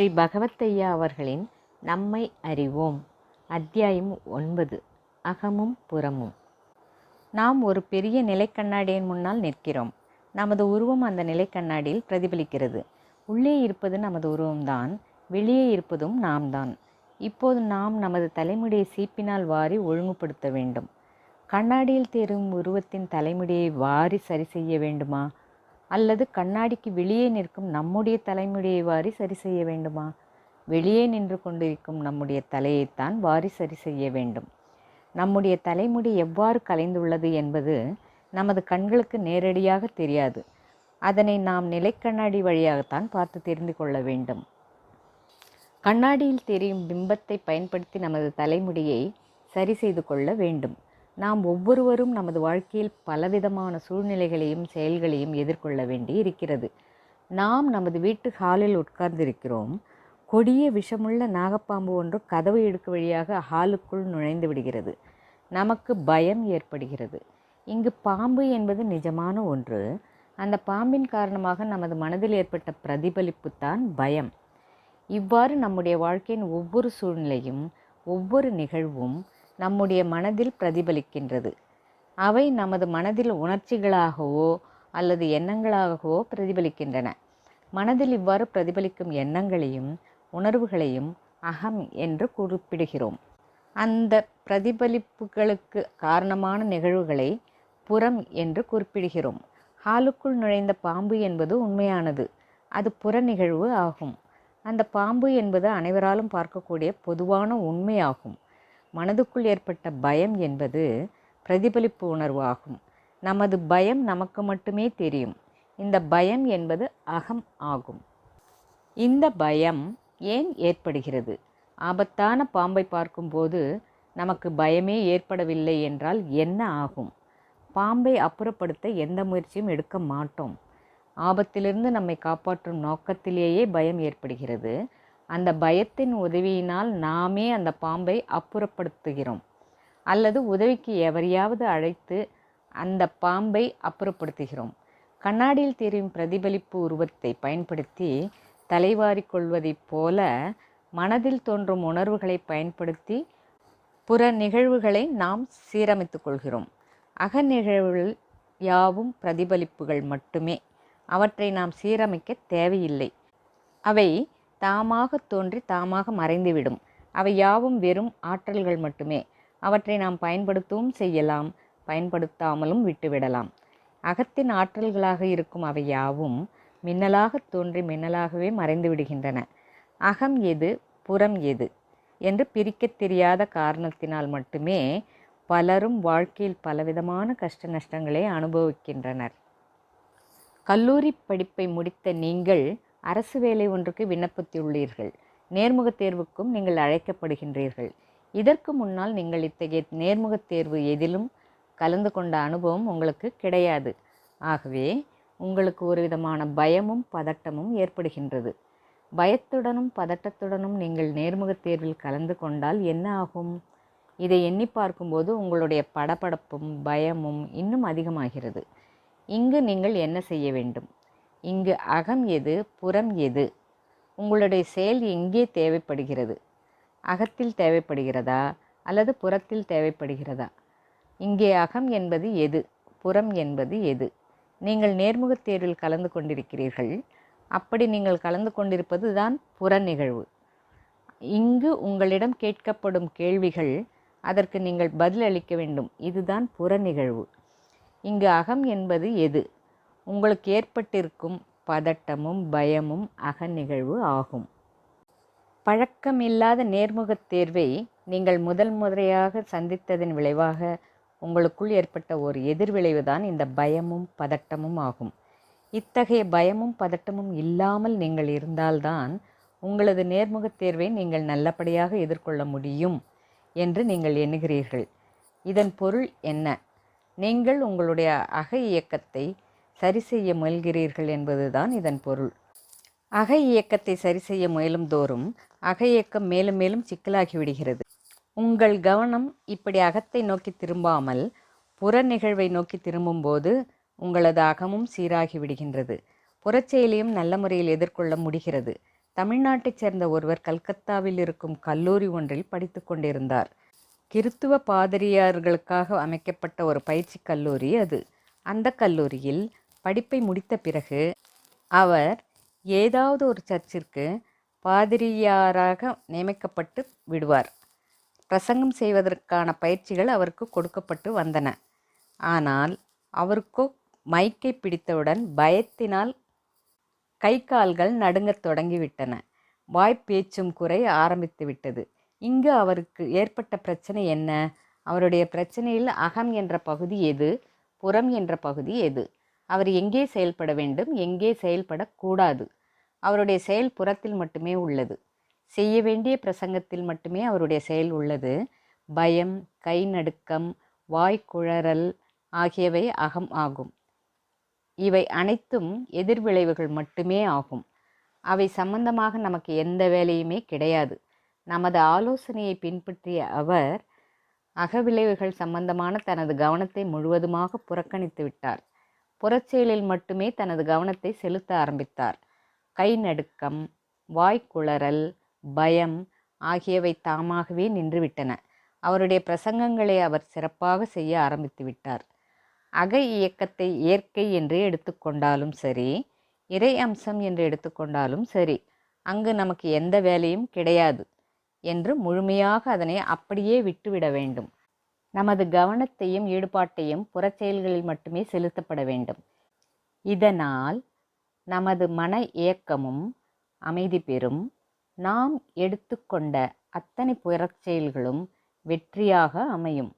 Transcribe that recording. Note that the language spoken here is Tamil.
ஸ்ரீ பகவத்தையா அவர்களின் நம்மை அறிவோம். அத்தியாயம் ஒன்பது. அகமும் புறமும். நாம் ஒரு பெரிய நிலைக்கண்ணாடியின் முன்னால் நிற்கிறோம். நமது உருவம் அந்த நிலைக்கண்ணாடியில் பிரதிபலிக்கிறது. உள்ளே இருப்பது நமது உருவம்தான் வெளியே இருப்பதும் நாம் தான் இப்போது நாம் நமது தலைமுடியை சீப்பினால் வாரி ஒழுங்குபடுத்த வேண்டும். கண்ணாடியில் தேரும் உருவத்தின் தலைமுடியை வாரி சரி செய்ய வேண்டுமா? அல்லது கண்ணாடிக்கு வெளியே நிற்கும் நம்முடைய தலைமுடியை வாரி சரி செய்ய வேண்டுமா? வெளியே நின்று கொண்டிருக்கும் நம்முடைய தலையைத்தான் வாரி சரி செய்ய வேண்டும். நம்முடைய தலைமுடி எவ்வாறு கலைந்துள்ளது என்பது நமது கண்களுக்கு நேரடியாக தெரியாது. அதனை நாம் நிலைக்கண்ணாடி வழியாகத்தான் பார்த்து தெரிந்து கொள்ள வேண்டும். கண்ணாடியில் தெரியும் பிம்பத்தை பயன்படுத்தி நமது தலைமுடியை சரி செய்து கொள்ள வேண்டும். நாம் ஒவ்வொருவரும் நமது வாழ்க்கையில் பலவிதமான சூழ்நிலைகளையும் செயல்களையும் எதிர்கொள்ள வேண்டி இருக்கிறது. நாம் நமது வீட்டு ஹாலில் உட்கார்ந்திருக்கிறோம். கொடிய விஷமுள்ள நாகப்பாம்பு ஒன்று கதவு இடுக்கு வழியாக ஹாலுக்குள் நுழைந்து விடுகிறது. நமக்கு பயம் ஏற்படுகிறது. இங்கு பாம்பு என்பது நிஜமான ஒன்று. அந்த பாம்பின் காரணமாக நமது மனதில் ஏற்பட்ட பிரதிபலிப்பு தான் பயம். இவ்வாறு நம்முடைய வாழ்க்கையின் ஒவ்வொரு சூழ்நிலையும் ஒவ்வொரு நிகழ்வும் நம்முடைய மனதில் பிரதிபலிக்கின்றது. அவை நமது மனதில் உணர்ச்சிகளாகவோ அல்லது எண்ணங்களாகவோ பிரதிபலிக்கின்றன. மனதில் இவ்வாறு பிரதிபலிக்கும் எண்ணங்களையும் உணர்வுகளையும் அகம் என்று குறிப்பிடுகிறோம். அந்த பிரதிபலிப்புகளுக்கு காரணமான நிகழ்வுகளை புறம் என்று குறிப்பிடுகிறோம். ஹாலுக்குள் நுழைந்த பாம்பு என்பது உண்மையானது. அது புற நிகழ்வு ஆகும். அந்த பாம்பு என்பது அனைவராலும் பார்க்கக்கூடிய பொதுவான உண்மையாகும் மனதுக்குள் ஏற்பட்ட பயம் என்பது பிரதிபலிப்பு உணர்வு ஆகும் நமது பயம் நமக்கு மட்டுமே தெரியும். இந்த பயம் என்பது அகம் ஆகும். இந்த பயம் ஏன் ஏற்படுகிறது? ஆபத்தான பாம்பை பார்க்கும்போது நமக்கு பயமே ஏற்படவில்லை என்றால் என்ன ஆகும்? பாம்பை அப்புறப்படுத்த எந்த முயற்சியும் எடுக்க மாட்டோம். ஆபத்திலிருந்து நம்மை காப்பாற்றும் நோக்கத்திலேயே பயம் ஏற்படுகிறது. அந்த பயத்தின் உதவியினால் நாமே அந்த பாம்பை அப்புறப்படுத்துகிறோம். அல்லது உதவிக்கு எவரையாவது அழைத்து அந்த பாம்பை அப்புறப்படுத்துகிறோம். கண்ணாடியில் தெரியும் பிரதிபலிப்பு உருவத்தை பயன்படுத்தி தலைவாரிக்கொள்வதைப் போல மனதில் தோன்றும் உணர்வுகளை பயன்படுத்தி புற நிகழ்வுகளை நாம் சீரமைத்து கொள்கிறோம். அக நிகழ்வுகள் யாவும் பிரதிபலிப்புகள் மட்டுமே. அவற்றை நாம் சீரமைக்க தேவையில்லை. அவை தாமாக தோன்றி தாமாக மறைந்துவிடும். அவை யாவும் வெறும் ஆற்றல்கள் மட்டுமே. அவற்றை நாம் பயன்படுத்தவும் செய்யலாம் பயன்படுத்தாமலும் விட்டுவிடலாம். அகத்தின் ஆற்றல்களாக இருக்கும் அவை யாவும் மின்னலாக தோன்றி மின்னலாகவே மறைந்து விடுகின்றன அகம் எது புறம் எது என்று பிரிக்கத் தெரியாத காரணத்தினால் மட்டுமே பலரும் வாழ்க்கையில் பலவிதமான கஷ்ட நஷ்டங்களை அனுபவிக்கின்றனர். கல்லூரி படிப்பை முடித்த நீங்கள் அரசு வேலை ஒன்றுக்கு விண்ணப்பித்துள்ளீர்கள். நேர்முகத் தேர்வுக்கும் நீங்கள் அழைக்கப்படுகின்றீர்கள். இதற்கு முன்னால் நீங்கள் இத்தகைய நேர்முகத் தேர்வு எதிலும் கலந்து கொண்ட அனுபவம் உங்களுக்கு கிடையாது. ஆகவே உங்களுக்கு ஒரு விதமான பயமும் பதட்டமும் ஏற்படுகின்றது. பயத்துடனும் பதட்டத்துடனும் நீங்கள் நேர்முகத் தேர்வில் கலந்து கொண்டால் என்ன ஆகும்? இதை எண்ணி பார்க்கும்போது உங்களுடைய படபடப்பும் பயமும் இன்னும் அதிகமாகிறது. இங்கு நீங்கள் என்ன செய்ய வேண்டும்? இங்கு அகம் எது புறம் எது? உங்களுடைய செயல் எங்கே தேவைப்படுகிறது? அகத்தில் தேவைப்படுகிறதா? அல்லது புறத்தில் தேவைப்படுகிறதா? இங்கே அகம் என்பது எது? புறம் என்பது எது? நீங்கள் நேர்முகத் தேர்வில் கலந்து கொண்டிருக்கிறீர்கள். அப்படி நீங்கள் கலந்து கொண்டிருப்பது தான் புற நிகழ்வு. இங்கு உங்களிடம் கேட்கப்படும் கேள்விகள் அதற்கு நீங்கள் பதில் அளிக்க வேண்டும். இதுதான் புற நிகழ்வு. இங்கு அகம் என்பது எது? உங்களுக்கு ஏற்பட்டிருக்கும் பதட்டமும் பயமும் அக நிகழ்வு ஆகும். பழக்கமில்லாத நேர்முகத் தேர்வை நீங்கள் முதல் முறையாக சந்தித்ததன் விளைவாக உங்களுக்குள் ஏற்பட்ட ஒரு எதிர்விளைவு தான் இந்த பயமும் பதட்டமும் ஆகும். இத்தகைய பயமும் பதட்டமும் இல்லாமல் நீங்கள் இருந்தால்தான் உங்களது நேர்முகத் தேர்வை நீங்கள் நல்லபடியாக எதிர்கொள்ள முடியும் என்று நீங்கள் எண்ணுகிறீர்கள். இதன் பொருள் என்ன? நீங்கள் உங்களுடைய அக இயக்கத்தை சரி செய்ய முயல்கிறீர்கள் என்பதுதான் இதன் பொருள். அக இயக்கத்தை சரி செய்ய முயலும் தோறும் அக இயக்கம் மேலும் மேலும் சிக்கலாகி விடுகிறது. உங்கள் கவனம் இப்படி அகத்தை நோக்கி திரும்பாமல் புற நிகழ்வை நோக்கி திரும்பும்போது உங்களது அகமும் சீராகி விடுகின்றது. புறச்செயலையும் நல்ல முறையில் எதிர்கொள்ள முடிகிறது. தமிழ்நாட்டைச் சேர்ந்த ஒருவர் கல்கத்தாவில் இருக்கும் கல்லூரி ஒன்றில் படித்து கொண்டிருந்தார். கிறித்துவ பாதிரியார்களுக்காக அமைக்கப்பட்ட ஒரு பயிற்சி கல்லூரி அது. அந்த கல்லூரியில் படிப்பை முடித்த பிறகு அவர் ஏதாவது ஒரு சர்ச்சிற்கு பாதிரியாராக நியமிக்கப்பட்டு விடுவார். பிரசங்கம் செய்வதற்கான பயிற்சிகள் அவருக்கு கொடுக்கப்பட்டு வந்தன. ஆனால் அவருக்கோ மைக்கை பிடித்தவுடன் பயத்தினால் கை கால்கள் நடுங்கத் தொடங்கிவிட்டன. வாய்ப்பேச்சும் குறை ஆரம்பித்து விட்டது. இங்கு அவருக்கு ஏற்பட்ட பிரச்சனை என்ன? அவருடைய பிரச்சனையில் அகம் என்ற பகுதி எது? புறம் என்ற பகுதி எது? அவர் எங்கே செயல்பட வேண்டும் எங்கே செயல்படக்கூடாது. அவருடைய செயல் புறத்தில் மட்டுமே உள்ளது. செய்ய வேண்டிய பிரசங்கத்தில் மட்டுமே அவருடைய செயல் உள்ளது. பயம் கை நடுக்கம் வாய்க்குழறல் ஆகியவை அகம் ஆகும். இவை அனைத்தும் எதிர்விளைவுகள் மட்டுமே ஆகும். அவை சம்பந்தமாக நமக்கு எந்த வேலையுமே கிடையாது. நமது ஆலோசனையை பின்பற்றிய அவர் அகவிளைவுகள் சம்பந்தமான தனது கவனத்தை முழுவதுமாக புறக்கணித்து விட்டார். புறச்செயலில் மட்டுமே தனது கவனத்தை செலுத்த ஆரம்பித்தார். கை நடுக்கம் வாய்க்குளறல் பயம் ஆகியவை தாமாகவே நின்றுவிட்டன. அவருடைய பிரசங்கங்களை அவர் சிறப்பாக செய்ய ஆரம்பித்து விட்டார். அக இயக்கத்தை இயற்கை என்று எடுத்துக்கொண்டாலும் சரி இறை அம்சம் என்று எடுத்துக்கொண்டாலும் சரி அங்கு நமக்கு எந்த வேலையும் கிடையாது என்று முழுமையாக அதனை அப்படியே விட்டுவிட வேண்டும். நமது கவனத்தையும் ஈடுபாட்டையும் புறச்செயல்களில் மட்டுமே செலுத்தப்பட வேண்டும். இதனால் நமது மன இயக்கமும் அமைதி பெறும். நாம் எடுத்துக்கொண்ட அத்தனை புறச்செயல்களும் வெற்றியாக அமையும்.